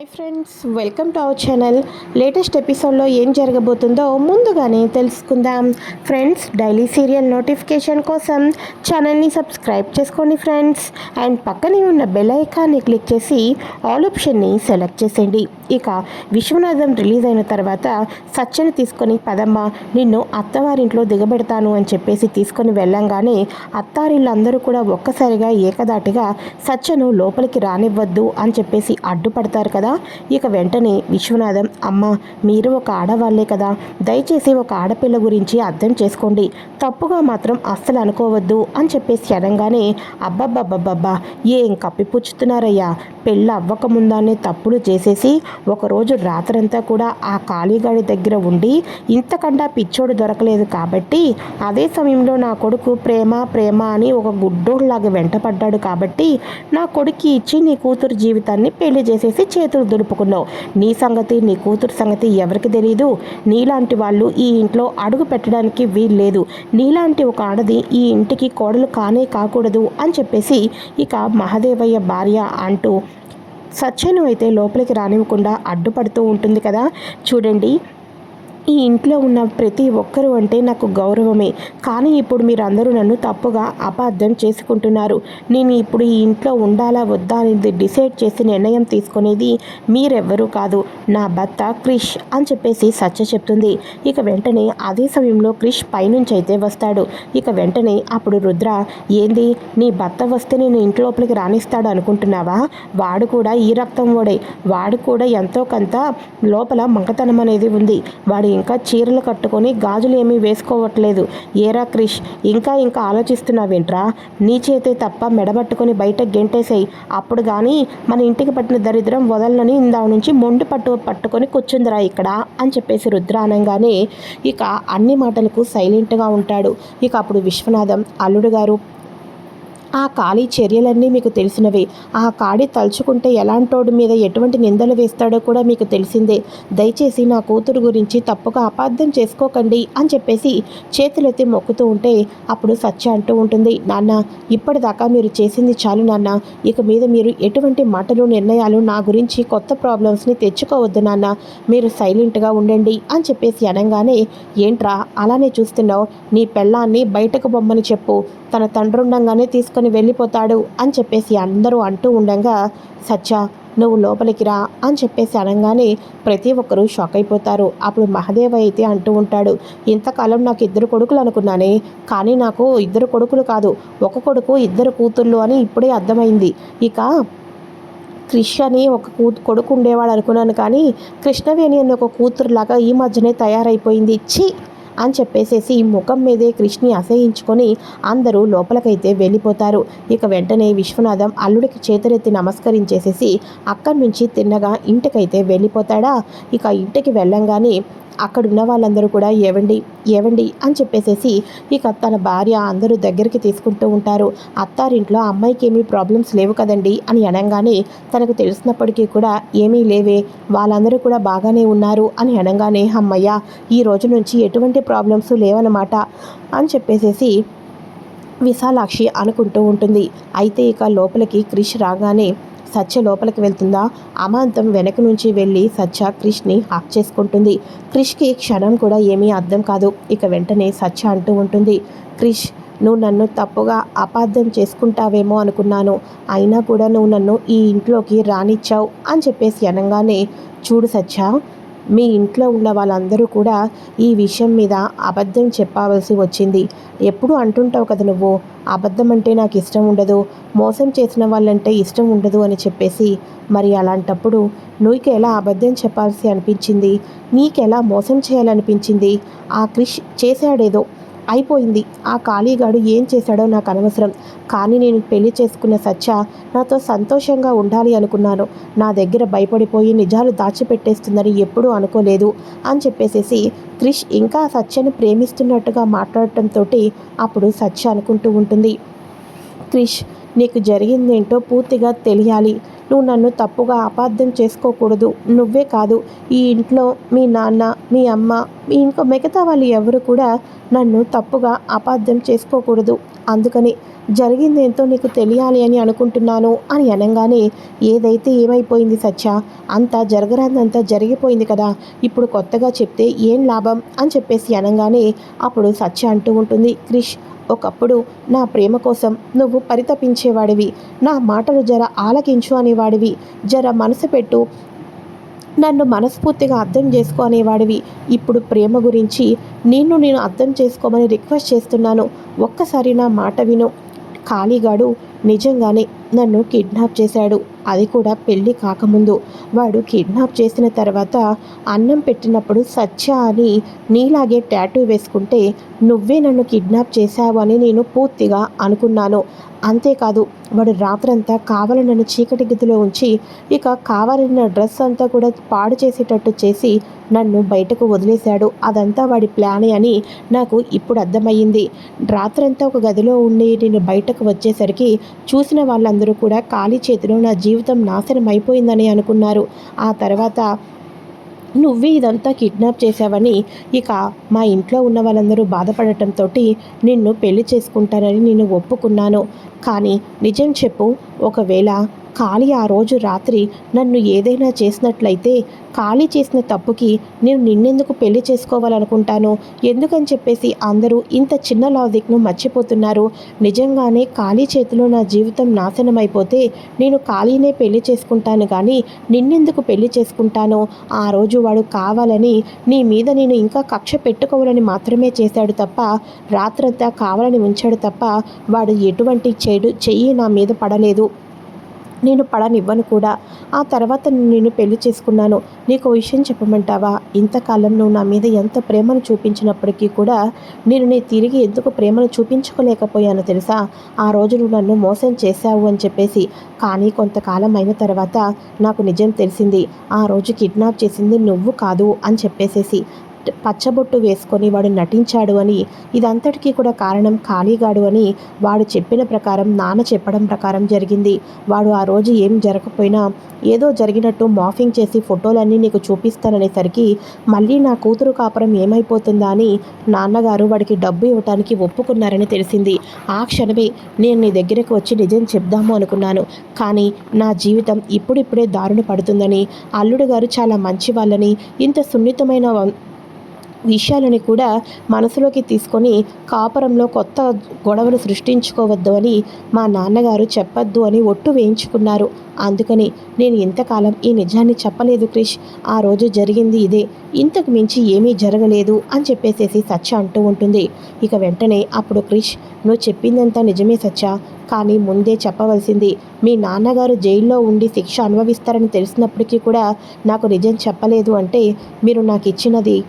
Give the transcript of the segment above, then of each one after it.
Hi friends welcome to our channel latest ఎపిసోడ్లో ఏం జరగబోతుందో ముందుగానే తెలుసుకుందాం. ఫ్రెండ్స్ డైలీ సీరియల్ నోటిఫికేషన్ కోసం ఛానల్ని సబ్స్క్రైబ్ చేసుకోండి ఫ్రెండ్స్ అండ్ పక్కనే ఉన్న బెల్ ఐకాన్ని క్లిక్ చేసి ఆల్ ఆప్షన్ని సెలెక్ట్ చేసేయండి. ఇక విశ్వనాథం రిలీజ్ అయిన తర్వాత సత్యను తీసుకొని పదమ్మ నిన్ను అత్తవారింట్లో దిగబెడతాను అని చెప్పేసి తీసుకొని వెళ్ళంగానే అత్తారిళ్ళందరూ కూడా ఒక్కసారిగా ఏకదాటిగా సత్యను లోపలికి రానివ్వద్దు అని చెప్పేసి అడ్డుపడతారు కదా. ఇక వెంటనే విశ్వనాథం అమ్మ మీరు ఒక ఆడవాళ్ళే కదా. దయచేసి ఒక ఆడపిల్ల గురించి అర్థం చేసుకోండి. తప్పుగా మాత్రం అస్సలు అనుకోవద్దు అని చెప్పేసి అనగానే అబ్బబ్బబ్బబ్బబ్బా ఏం కప్పిపుచ్చుతున్నారయ్యా. పెళ్ళి అవ్వకముందానే తప్పులు చేసేసి ఒకరోజు రాత్రంతా కూడా ఆ కాళీగాడి దగ్గర ఉండి ఇంతకండా పిచ్చోడు దొరకలేదు కాబట్టి అదే సమయంలో నా కొడుకు ప్రేమ ప్రేమ అని ఒక గుడ్డోళ్ళలాగా వెంటపడ్డాడు కాబట్టి నా కొడుక్కి ఇచ్చి నీ కూతురు జీవితాన్ని పెళ్ళి చేసేసి చేతులు దులుపుకున్నావు. నీ సంగతి నీ కూతురు సంగతి ఎవరికి తెలియదు నీలాంటి వాళ్ళు ఈ ఇంట్లో అడుగు పెట్టడానికి వీల్లేదు. నీలాంటి ఒక ఆడది ఈ ఇంటికి కోడలు కానే కాకూడదు అని చెప్పేసి ఇక మహదేవయ్య భార్య అంటూ సత్యను అయితే లోపలికి రానివ్వకుండా అడ్డుపడుతూ ఉంటుంది కదా. చూడండి ఈ ఇంట్లో ఉన్న ప్రతి ఒక్కరూ అంటే నాకు గౌరవమే. కానీ ఇప్పుడు మీరందరూ నన్ను తప్పుగా అపార్థం చేసుకుంటున్నారు. నేను ఇప్పుడు ఈ ఇంట్లో ఉండాలా వద్దా అనేది డిసైడ్ చేసి నిర్ణయం తీసుకునేది మీరెవ్వరూ కాదు. నా భర్త క్రిష్ అని చెప్పేసి సత్య చెప్తుంది. ఇక వెంటనే అదే సమయంలో క్రిష్ పైనుంచి అయితే వస్తాడు. ఇక వెంటనే అప్పుడు రుద్ర ఏంది? నీ భర్త వస్తే నేను ఇంటి లోపలికి రాణిస్తాడు అనుకుంటున్నావా? వాడు కూడా ఈ రక్తం ఓడే వాడు కూడా ఎంతో కొంత లోపల మంకతనం అనేది ఉంది. వాడు ఇంకా చీరలు కట్టుకొని గాజులు ఏమీ వేసుకోవట్లేదు. ఏరా క్రిష్ ఇంకా ఇంకా ఆలోచిస్తున్నావేంట్రా? నీ చేతే తప్ప మెడబట్టుకొని బయట గెంటేసాయి. అప్పుడు కానీ మన ఇంటికి పట్టిన దరిద్రం వదలనని ఇందా నుంచి మొండి పట్టు పట్టుకొని కూర్చుందిరా ఇక్కడ అని చెప్పేసి రుద్ర అనగానే ఇక అన్ని మాటలకు సైలెంట్గా ఉంటాడు. ఇక అప్పుడు విశ్వనాథం అల్లుడు గారు ఆ ఖాళీ చర్యలన్నీ మీకు తెలిసినవే. ఆ కాడి తలుచుకుంటే ఎలాంటోడు మీద ఎటువంటి నిందలు వేస్తాడో కూడా మీకు తెలిసిందే. దయచేసి నా కూతురు గురించి తప్పుగా అపార్థం చేసుకోకండి అని చెప్పేసి చేతులెత్తి మొక్కుతూ ఉంటే అప్పుడు సత్య అంటూ ఉంటుంది నాన్న ఇప్పటిదాకా మీరు చేసింది చాలు నాన్న. ఇక మీద మీరు ఎటువంటి మాటలు నిర్ణయాలు నా గురించి కొత్త ప్రాబ్లమ్స్ని తెచ్చుకోవద్దు నాన్న. మీరు సైలెంట్గా ఉండండి అని చెప్పేసి అనగానే ఏంట్రా అలానే చూస్తున్నావు? నీ పెళ్ళాన్ని బయటకు బొమ్మని చెప్పు. తన తండ్రుండంగానే తీసుకొని వెళ్ళిపోతాడు అని చెప్పేసి అందరూ అంటూ ఉండగా సత్య నువ్వు లోపలికి రా అని చెప్పేసి అనగానే ప్రతి ఒక్కరూ షాక్ అయిపోతారు. అప్పుడు మహదేవ అయితే అంటూ ఉంటాడు ఇంతకాలం నాకు ఇద్దరు కొడుకులు అనుకున్నానే కానీ నాకు ఇద్దరు కొడుకులు కాదు ఒక కొడుకు ఇద్దరు కూతుళ్ళు అని ఇప్పుడే అర్థమైంది. ఇక క్రిష్ అని ఒక కూ కొడుకు ఉండేవాడు అనుకున్నాను కానీ కృష్ణవేణి అని ఒక కూతురులాగా ఈ మధ్యనే తయారైపోయింది. ఛీ! అని చెప్పేసేసి ముఖం మీదే కృష్ణి అసహించుకొని అందరూ లోపలికైతే వెళ్ళిపోతారు. ఇక వెంటనే విశ్వనాథం అల్లుడికి చేతులెత్తి నమస్కరించేసేసి అక్కడి నుంచి తిన్నగా ఇంటికైతే వెళ్ళిపోతాడా? ఇక ఇంటికి వెళ్ళంగానే అక్కడున్న వాళ్ళందరూ కూడా ఏవండి ఏవండి అని చెప్పేసేసి ఇక తన భార్య అందరూ దగ్గరికి తీసుకుంటూ ఉంటారు. అత్తారింట్లో అమ్మాయికి ఏమీ ప్రాబ్లమ్స్ లేవు కదండి అని అనగానే తనకు తెలిసినప్పటికీ కూడా ఏమీ లేవే వాళ్ళందరూ కూడా బాగానే ఉన్నారు అని అనగానే అమ్మయ్య ఈ రోజు నుంచి ఎటువంటి ప్రాబ్లమ్స్ లేవన్నమాట అని చెప్పేసేసి విశాలాక్షి అనుకుంటూ ఉంటుంది. అయితే ఇక లోపలికి క్రిష్ రాగానే సత్య లోపలికి వెళ్తుందా? అమాంతం వెనక నుంచి వెళ్ళి సత్య క్రిష్ని హాక్ చేసుకుంటుంది. క్రిష్కి క్షణం కూడా ఏమీ అర్థం కాదు. ఇక వెంటనే సత్య అంటూ ఉంటుంది క్రిష్ నువ్వు నన్ను తప్పుగా అపార్థం చేసుకుంటావేమో అనుకున్నాను. అయినా కూడా నువ్వు నన్ను ఈ ఇంట్లోకి రానిచ్చావు అని చెప్పేసి అనగానే చూడు సత్య మీ ఇంట్లో ఉన్న వాళ్ళందరూ కూడా ఈ విషయం మీద అబద్ధం చెప్పవలసి వచ్చింది. ఎప్పుడు అంటుంటావు కదా నువ్వు అబద్ధం అంటే నాకు ఇష్టం ఉండదు మోసం చేసిన వాళ్ళంటే ఇష్టం ఉండదు అని చెప్పేసి. మరి అలాంటప్పుడు నువ్వుకి ఎలా అబద్ధం చెప్పాల్సి అనిపించింది? నీకెలా మోసం చేయాలనిపించింది? ఆ క్రిష్ చేశాడేదో అయిపోయింది. ఆ ఖాళీగాడు ఏం చేశాడో నాకు అనవసరం. కానీ నేను పెళ్ళి చేసుకున్న సత్య నాతో సంతోషంగా ఉండాలి అనుకున్నాను. నా దగ్గర భయపడిపోయి నిజాలు దాచిపెట్టేస్తుందని ఎప్పుడూ అనుకోలేదు అని చెప్పేసేసి క్రిష్ ఇంకా సత్యను ప్రేమిస్తున్నట్టుగా మాట్లాడటంతో అప్పుడు సత్య అనుకుంటూ ఉంటుంది. క్రిష్ నీకు జరిగిందేంటో పూర్తిగా తెలియాలి. నువ్వు నన్ను తప్పుగా అపార్థం చేసుకోకూడదు. నువ్వే కాదు ఈ ఇంట్లో మీ నాన్న మీ అమ్మ మీ ఇంకో మిగతా వాళ్ళు ఎవరు కూడా నన్ను తప్పుగా అపార్థం చేసుకోకూడదు. అందుకని జరిగిందేంతో నీకు తెలియాలి అని అనుకుంటున్నాను అని అనగానే ఏదైతే ఏమైపోయింది సత్య? అంతా జరగరాదంతా జరిగిపోయింది కదా. ఇప్పుడు కొత్తగా చెప్తే ఏం లాభం? అని చెప్పేసి అనగానే అప్పుడు సత్య అంటూ ఉంటుంది క్రిష్ ఒకప్పుడు నా ప్రేమ కోసం నువ్వు పరితపించేవాడివి. నా మాటలు జర ఆలకించు అనేవాడివి. జర మనసు పెట్టు. నన్ను మనస్ఫూర్తిగా అర్థం చేసుకో అనేవాడివి. ఇప్పుడు ప్రేమ గురించి నిన్ను నేను అర్థం చేసుకోమని రిక్వెస్ట్ చేస్తున్నాను. ఒక్కసారి నా మాట విను. ఖాళీగాడు నిజంగానే నన్ను కిడ్నాప్ చేశాడు. అది కూడా పెళ్ళి కాకముందు. వాడు కిడ్నాప్ చేసిన తర్వాత అన్నం పెట్టినప్పుడు సత్య అని నీలాగే ట్యాటూ వేసుకుంటే నువ్వే నన్ను కిడ్నాప్ చేశావు అని నేను పూర్తిగా అనుకున్నాను. అంతేకాదు వాడు రాత్రంతా కావాలని నన్ను చీకటి గదిలో ఉంచి ఇక కావాలన్న డ్రెస్ అంతా కూడా పాడు చేసేటట్టు చేసి నన్ను బయటకు వదిలేశాడు. అదంతా వాడి ప్లానే అని నాకు ఇప్పుడు అర్థమయ్యింది. రాత్రంతా ఒక గదిలో ఉండి నేను బయటకు వచ్చేసరికి చూసిన అందరూ కూడా ఖాళీ చేతిలో నా జీవితం నాశనం అయిపోయిందని అనుకున్నారు. ఆ తర్వాత నువ్వే ఇదంతా కిడ్నాప్ చేశావని ఇక మా ఇంట్లో ఉన్న వాళ్ళందరూ బాధపడటంతో నిన్ను పెళ్ళి చేసుకుంటానని నేను ఒప్పుకున్నాను. కానీ నిజం చెప్పు ఒకవేళ ఖాళీ ఆ రోజు రాత్రి నన్ను ఏదైనా చేసినట్లయితే ఖాళీ చేసిన తప్పుకి నేను నిన్నెందుకు పెళ్ళి చేసుకోవాలనుకుంటాను? ఎందుకని చెప్పేసి అందరూ ఇంత చిన్న లాజిక్ను మర్చిపోతున్నారు. నిజంగానే ఖాళీ చేతిలో నా జీవితం నాశనం అయిపోతే నేను ఖాళీనే పెళ్ళి చేసుకుంటాను కానీ నిన్నెందుకు పెళ్ళి చేసుకుంటాను? ఆ రోజు వాడు కావాలని నీ మీద నేను ఇంకా కక్ష పెట్టుకోవాలని మాత్రమే చేశాడు తప్ప రాత్రంతా కావాలని ఉంచాడు తప్ప వాడు ఎటువంటి చెడు చెయ్యి నా మీద పడలేదు. నేను పడనివ్వను కూడా. ఆ తర్వాత నేను పెళ్ళి చేసుకున్నాను. నీకు విషయం చెప్పమంటావా? ఇంతకాలం నువ్వు నా మీద ఎంత ప్రేమను చూపించినప్పటికీ కూడా నేను నీ తిరిగి ఎందుకు ప్రేమను చూపించుకోలేకపోయాను తెలుసా? ఆ రోజు నువ్వు నన్ను మోసం చేశావు అని చెప్పేసి. కానీ కొంతకాలం అయిన తర్వాత నాకు నిజం తెలిసింది. ఆ రోజు కిడ్నాప్ చేసింది నువ్వు కాదు అని చెప్పేసేసి. పచ్చబొట్టు వేసుకొని వాడు నటించాడు అని ఇదంతటికీ కూడా కారణం ఖాళీగాడు అని వాడు చెప్పిన ప్రకారం నాన్న చెప్పడం ప్రకారం జరిగింది. వాడు ఆ రోజు ఏం జరగకపోయినా ఏదో జరిగినట్టు మాఫింగ్ చేసి ఫోటోలన్నీ నీకు చూపిస్తాననేసరికి మళ్ళీ నా కూతురు కాపురం ఏమైపోతుందా అని నాన్నగారు వాడికి డబ్బు ఇవ్వటానికి ఒప్పుకున్నారని తెలిసింది. ఆ క్షణమే నేను నీ దగ్గరకు వచ్చి నిజం చెప్దాము అనుకున్నాను. కానీ నా జీవితం ఇప్పుడిప్పుడే దారుణ పడుతుందని అల్లుడు గారు చాలా మంచి వాళ్ళని ఇంత సున్నితమైన విషయాలని కూడా మనసులోకి తీసుకొని కాపురంలో కొత్త గొడవలు సృష్టించుకోవద్దు అని మా నాన్నగారు చెప్పొద్దు అని ఒట్టు వేయించుకున్నారు. అందుకని నేను ఇంతకాలం ఈ నిజాన్ని చెప్పలేదు క్రిష్. ఆ రోజు జరిగింది ఇదే. ఇంతకు మించి ఏమీ జరగలేదు అని చెప్పేసేసి సత్య అంటూ ఉంటుంది. ఇక వెంటనే అప్పుడు క్రిష్ నువ్వు చెప్పిందంతా నిజమే సత్య. కానీ ముందే చెప్పవలసింది మీ నాన్నగారు జైల్లో ఉండి శిక్ష అనుభవిస్తారని తెలిసినప్పటికీ కూడా నాకు నిజం చెప్పలేదు అంటే మీరు నాకు ఇచ్చినది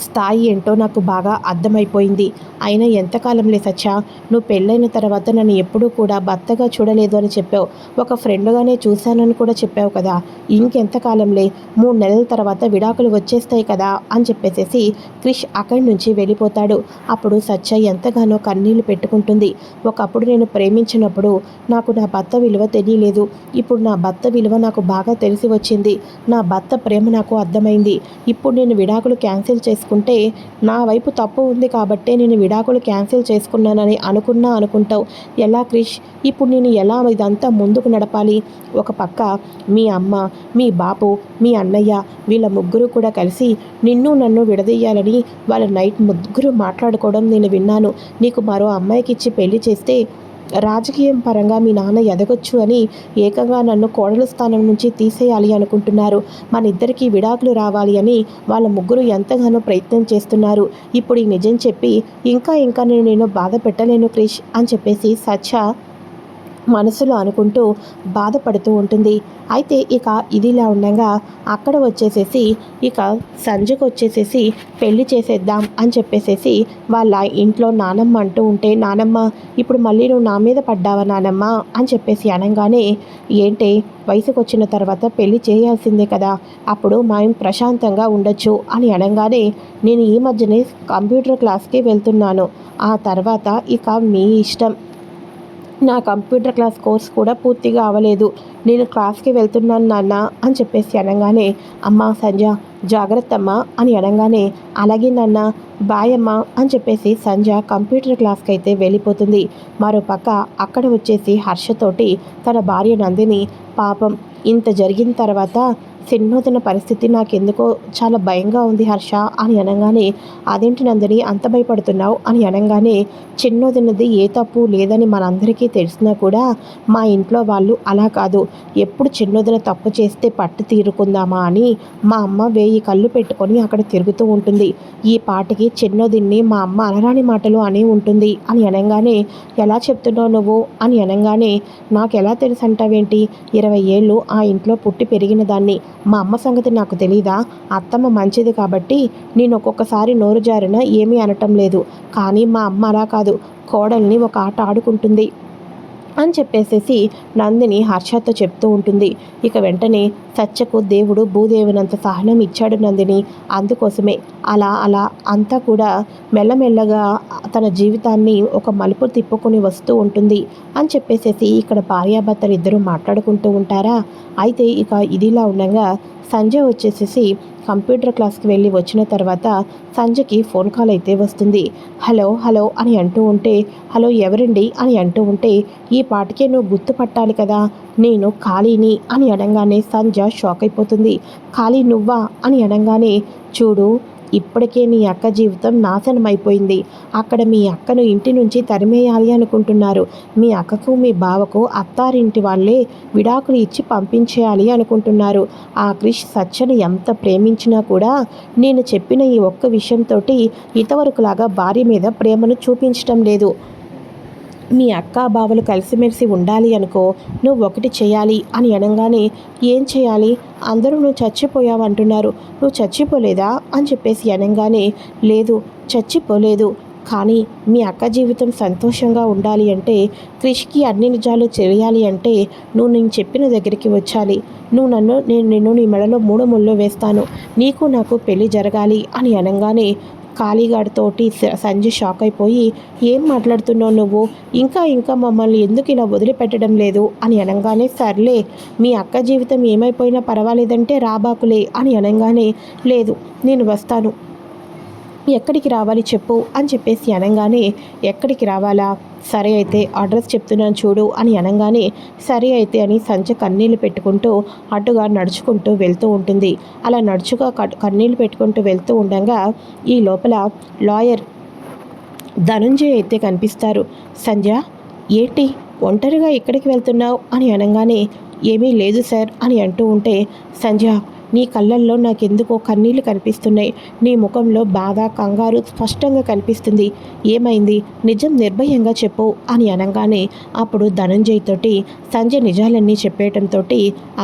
స్థాయి ఏంటో నాకు బాగా అర్థమైపోయింది. అయినా ఎంతకాలంలే సచ్చా? నువ్వు పెళ్ళైన తర్వాత నన్ను ఎప్పుడూ కూడా భర్తగా చూడలేదు అని చెప్పావు. ఒక ఫ్రెండ్గానే చూశానని కూడా చెప్పావు కదా. ఇంకెంతకాలంలే? మూడు నెలల తర్వాత విడాకులు వచ్చేస్తాయి కదా? అని చెప్పేసేసి క్రిష్ అక్కడి నుంచి వెళ్ళిపోతాడు. అప్పుడు సచ్చ ఎంతగానో కన్నీళ్ళు పెట్టుకుంటుంది. ఒకప్పుడు నేను ప్రేమించినప్పుడు నాకు నా భర్త విలువ తెలియలేదు. ఇప్పుడు నా భర్త విలువ నాకు బాగా తెలిసి వచ్చింది. నా భర్త ప్రేమ నాకు అర్థమైంది. ఇప్పుడు నేను విడాకులు క్యాన్సిల్ చేసి చేసుకుంటే నా వైపు తప్పు ఉంది కాబట్టే నేను విడాకులు క్యాన్సిల్ చేసుకున్నానని అనుకున్నా అనుకుంటావు. ఎలా క్రిష్? ఇప్పుడు నేను ఎలా ఇదంతా ముందుకు నడపాలి? ఒక పక్క మీ అమ్మ మీ బాపు మీ అన్నయ్య వీళ్ళ ముగ్గురు కూడా కలిసి నిన్ను నన్ను విడదీయాలని వాళ్ళ నైట్ ముగ్గురు మాట్లాడుకోవడం నేను విన్నాను. నీకు మరో అమ్మాయికి ఇచ్చి పెళ్ళి చేస్తే రాజకీయం పరంగా మీ నాన్న ఎదగొచ్చు అని ఏకంగా నన్ను కోడల స్థానం నుంచి తీసేయాలి అనుకుంటున్నారు. మన ఇద్దరికీ విడాకులు రావాలి అని వాళ్ళ ముగ్గురు ఎంతగానో ప్రయత్నం చేస్తున్నారు. ఇప్పుడు ఈ నిజం చెప్పి ఇంకా ఇంకా నేను నేను బాధ పెట్టలేను క్రిష్ అని చెప్పేసి సత్య మనసులో అనుకుంటూ బాధపడుతూ ఉంటుంది. అయితే ఇక ఇదిలా ఉండగా అక్కడ వచ్చేసేసి ఇక సంజకు వచ్చేసేసి పెళ్ళి చేసేద్దాం అని చెప్పేసేసి వాళ్ళ ఇంట్లో నానమ్మ అంటూ ఉంటే నానమ్మ ఇప్పుడు మళ్ళీ నువ్వు నా మీద పడ్డావా నానమ్మ? అని చెప్పేసి అనగానే ఏంటి వయసుకు వచ్చిన తర్వాత పెళ్ళి చేయాల్సిందే కదా అప్పుడు మేము ప్రశాంతంగా ఉండొచ్చు అని అనగానే నేను ఈ మధ్యనే కంప్యూటర్ క్లాస్కి వెళ్తున్నాను. ఆ తర్వాత ఇక మీ ఇష్టం. నా కంప్యూటర్ క్లాస్ కోర్స్ కూడా పూర్తిగా అవ్వలేదు. నేను క్లాస్కి వెళ్తున్నాను నాన్న అని చెప్పేసి అనగానే అమ్మ సంజ జాగ్రత్త అమ్మ అని అనగానే అలాగే నాన్న బాయ్ అమ్మ అని చెప్పేసి సంజ కంప్యూటర్ క్లాస్కి అయితే వెళ్ళిపోతుంది మరోపక్క అక్కడ వచ్చేసి హర్షతోటి తన భార్య నందిని పాపం ఇంత జరిగిన తర్వాత సిన్నోదిన పరిస్థితి నాకెందుకో చాలా భయంగా ఉంది హర్ష అని అనగానే అదేంటి నందిని అంత భయపడుతున్నావు? అని అనగానే చిన్నోదినది ఏ తప్పు లేదని మనందరికీ తెలిసినా కూడా మా ఇంట్లో వాళ్ళు అలా కాదు. ఎప్పుడు చిన్నోదిన తప్పు చేస్తే పట్టు తీరుకుందామా? అని మా అమ్మ వేయి కళ్ళు పెట్టుకొని అక్కడ తిరుగుతూ ఉంటుంది. ఈ పాటకి చిన్నోదిన్ని మా అమ్మ అనరాని మాటలు అని ఉంటుంది అని అనగానే ఎలా చెప్తున్నావు నువ్వు? అని అనగానే నాకు ఎలా తెలుసు అంటావేంటి ఇరవై ఏళ్ళు ఆ ఇంట్లో పుట్టి పెరిగిన దాన్ని మా అమ్మ సంగతి నాకు తెలీదా? అత్తమ్మ మంచిది కాబట్టి నేను ఒక్కొక్కసారి నోరు జారిన ఏమీ అనటం లేదు. కానీ మా అమ్మ అలా కాదు. కోడల్ని ఒక ఆట ఆడుకుంటుంది. అని చెప్పేసేసి నందిని హర్షతో చెప్తూ ఉంటుంది. ఇక వెంటనే సత్యకు దేవుడు భూదేవునంత సహనం ఇచ్చాడు నందిని. అందుకోసమే అలా అలా అంతా కూడా మెల్లమెల్లగా తన జీవితాన్ని ఒక మలుపు తిప్పుకొని వస్తూ ఉంటుంది అని చెప్పేసేసి ఇక్కడ భార్యాభర్తలు ఇద్దరూ మాట్లాడుకుంటూ ఉంటారా? అయితే ఇక ఇదిలా ఉండగా సంజయ్ వచ్చేసేసి కంప్యూటర్ క్లాస్కి వెళ్ళి వచ్చిన తర్వాత సంజయ్కి ఫోన్ కాల్ అయితే వస్తుంది. హలో హలో అని అంటూ ఉంటే హలో ఎవరండి? అని అంటూ ఉంటే ఈ పాటికే నువ్వు గుర్తుపట్టాలి కదా. నేను ఖాళీని అని అనగానే సంజ షాక్ అయిపోతుంది. ఖాళీ నువ్వా అని అనగానే చూడు ఇప్పటికే నీ అక్క జీవితం నాశనం అయిపోయింది. అక్కడ మీ అక్కను ఇంటి నుంచి తరిమేయాలి అనుకుంటున్నారు. మీ అక్కకు మీ బావకు అత్తారింటి వాళ్ళే విడాకులు ఇచ్చి పంపించేయాలి అనుకుంటున్నారు. ఆ క్రిష్ సత్యను ఎంత ప్రేమించినా కూడా నేను చెప్పిన ఈ ఒక్క విషయంతో ఇతవరకులాగా భార్య మీద ప్రేమను చూపించటం లేదు. మీ అక్క బావలు కలిసిమెలిసి ఉండాలి అనుకో నువ్వు ఒకటి చేయాలి అని అనగానే ఏం చేయాలి? అందరూ నువ్వు చచ్చిపోయావంటున్నారు నువ్వు చచ్చిపోలేదా? అని చెప్పేసి అనగానే లేదు చచ్చిపోలేదు. కానీ మీ అక్క జీవితం సంతోషంగా ఉండాలి అంటే క్రిష్కి అన్ని నిజాలు తెలియాలి అంటే నువ్వు నేను చెప్పిన దగ్గరికి వచ్చాలి. నువ్వు నన్ను నేను నిన్ను నీ మెడలో మూడు ముళ్ళు వేస్తాను. నీకు నాకు పెళ్ళి జరగాలి అని అనగానే కాళీగాడితోటి సంజు షాక్ అయిపోయి ఏం మాట్లాడుతున్నావు నువ్వు? ఇంకా ఇంకా మమ్మల్ని ఎందుకు ఇలా వదిలిపెట్టడం లేదు? అని అనగానే సర్లే మీ అక్క జీవితం ఏమైపోయినా పర్వాలేదంటే రాబాకులే అని అనగానే లేదు నేను వస్తాను. ఎక్కడికి రావాలి చెప్పు అని చెప్పేసి అనగానే ఎక్కడికి రావాలా? సరే అయితే అడ్రస్ చెప్తున్నాను చూడు అని అనగానే సరే అయితే అని సంచ కన్నీళ్ళు పెట్టుకుంటూ అటుగా నడుచుకుంటూ వెళ్తూ ఉంటుంది. అలా నడుచుగా కన్నీళ్ళు పెట్టుకుంటూ వెళ్తూ ఉండగా ఈ లోపల లాయర్ ధనుంజయ్ అయితే కనిపిస్తారు. సంజ ఏంటి ఒంటరిగా ఎక్కడికి వెళ్తున్నావు? అని అనగానే ఏమీ లేదు సార్ అని అంటూ ఉంటే సంజ నీ కళ్ళల్లో నాకెందుకో కన్నీళ్ళు కనిపిస్తున్నాయి. నీ ముఖంలో బాధ కంగారు స్పష్టంగా కనిపిస్తుంది. ఏమైంది? నిజం నిర్భయంగా చెప్పు అని అనగానే అప్పుడు ధనంజయ్ తోటి సంజయ్ నిజాలన్నీ చెప్పేయటంతో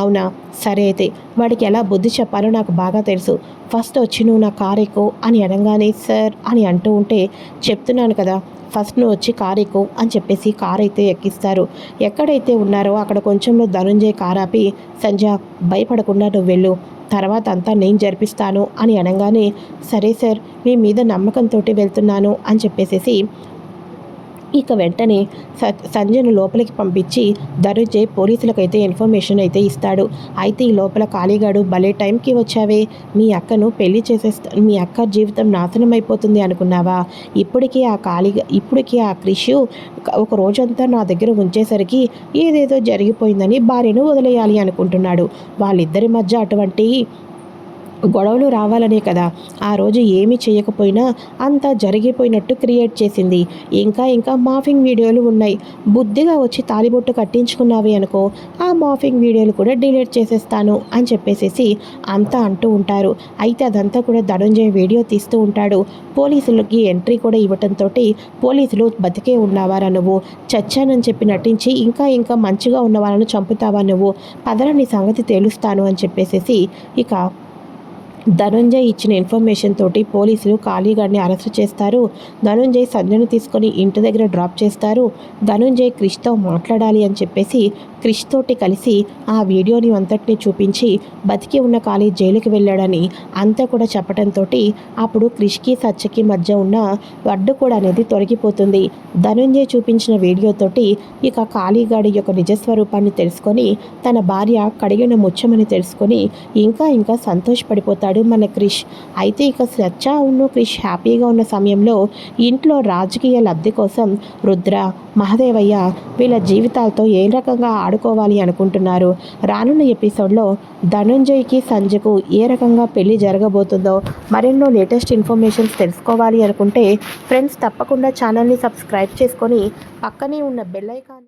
అవునా? సరే అయితే వాడికి ఎలా బుద్ధి చెప్పాలో నాకు బాగా తెలుసు. ఫస్ట్ వచ్చి నువ్వు నా కారెక్కు అని అనగానే సార్ అని అంటూ ఉంటే చెప్తున్నాను కదా ఫస్ట్ నువ్వు వచ్చి కార్ ఎక్కు అని చెప్పేసి కార్ అయితే ఎక్కిస్తారు. ఎక్కడైతే ఉన్నారో అక్కడ కొంచెంలో ధనుంజయ్ కార్ ఆపి సంజ భయపడకుండా నువ్వు వెళ్ళు. తర్వాత అంతా నేను జరిపిస్తాను అని అనగానే సరే సార్ మీ మీద నమ్మకంతో వెళ్తున్నాను అని చెప్పేసేసి ఇక వెంటనే సంజయ్ను లోపలికి పంపించి ధనుజయ్ పోలీసులకు అయితే ఇన్ఫర్మేషన్ అయితే ఇస్తాడు. అయితే ఈ లోపల ఖాళీగాడు భలే టైంకి వచ్చావే. మీ అక్కను పెళ్ళి చేసేస్తా మీ అక్క జీవితం నాశనం అయిపోతుంది అనుకున్నావా? ఇప్పటికీ ఆ ఖాళీగా ఇప్పటికీ ఆ క్రిషు ఒక రోజంతా నా దగ్గర ఉంచేసరికి ఏదేదో జరిగిపోయిందని భార్యను వదిలేయాలి అనుకుంటున్నాడు. వాళ్ళిద్దరి మధ్య అటువంటి గొడవలు రావాలనే కదా. ఆ రోజు ఏమి చేయకపోయినా అంతా జరిగిపోయినట్టు క్రియేట్ చేసింది. ఇంకా ఇంకా మాఫింగ్ వీడియోలు ఉన్నాయి. బుద్ధిగా వచ్చి తాలిబొట్టు కట్టించుకున్నావి అనుకో ఆ మాఫింగ్ వీడియోలు కూడా డిలీట్ చేసేస్తాను అని చెప్పేసేసి అంతా అంటూ ఉంటారు. అయితే అదంతా కూడా ధనుంజయ వీడియో తీస్తూ ఉంటాడు. పోలీసులకి ఎంట్రీ కూడా ఇవ్వటంతో పోలీసులు బతికే ఉన్నావారా నువ్వు? చచ్చానని చెప్పి నటించి ఇంకా ఇంకా మంచిగా ఉన్న వాళ్ళను చంపుతావా నువ్వు? పదలని సంగతి తేలుస్తాను అని చెప్పేసేసి ఇక ధనుంజయ్ ఇచ్చిన ఇన్ఫర్మేషన్ తోటి పోలీసులు ఖాళీగాడిని అరెస్ట్ చేస్తారు. ధనుంజయ్ సంజయ్ను తీసుకొని ఇంటి దగ్గర డ్రాప్ చేస్తారు. ధనుంజయ్ క్రిష్తో మాట్లాడాలి అని చెప్పేసి క్రిష్ తోటి కలిసి ఆ వీడియోని అంతటిని చూపించి బతికి ఉన్న ఖాళీ జైలుకి వెళ్ళాడని అంతా కూడా చెప్పడంతో అప్పుడు క్రిష్కి సత్యకి మధ్య ఉన్న వడ్డు కూడా అనేది తొలగిపోతుంది. ధనుంజయ్ చూపించిన వీడియోతోటి ఇక ఖాళీగాడి యొక్క నిజస్వరూపాన్ని తెలుసుకొని తన భార్య కడిగిన ముచ్చమని తెలుసుకొని ఇంకా ఇంకా సంతోషపడిపోతాడు. మన క్రిష్. అయితే ఇక సత్య ఉన్న క్రిష్ హ్యాపీగా ఉన్న సమయంలో ఇంట్లో రాజకీయ లబ్ధి కోసం రుద్ర మహదేవయ్య వీళ్ళ జీవితాలతో ఏ రకంగా ఆడుకోవాలి అనుకుంటున్నారు? రానున్న ఎపిసోడ్లో ధనుంజయ్కి సంజకు ఏ రకంగా పెళ్ళి జరగబోతుందో మరెన్నో లేటెస్ట్ ఇన్ఫర్మేషన్స్ తెలుసుకోవాలి అనుకుంటే ఫ్రెండ్స్ తప్పకుండా ఛానల్ని సబ్స్క్రైబ్ చేసుకొని పక్కనే ఉన్న బెల్ ఐకాన్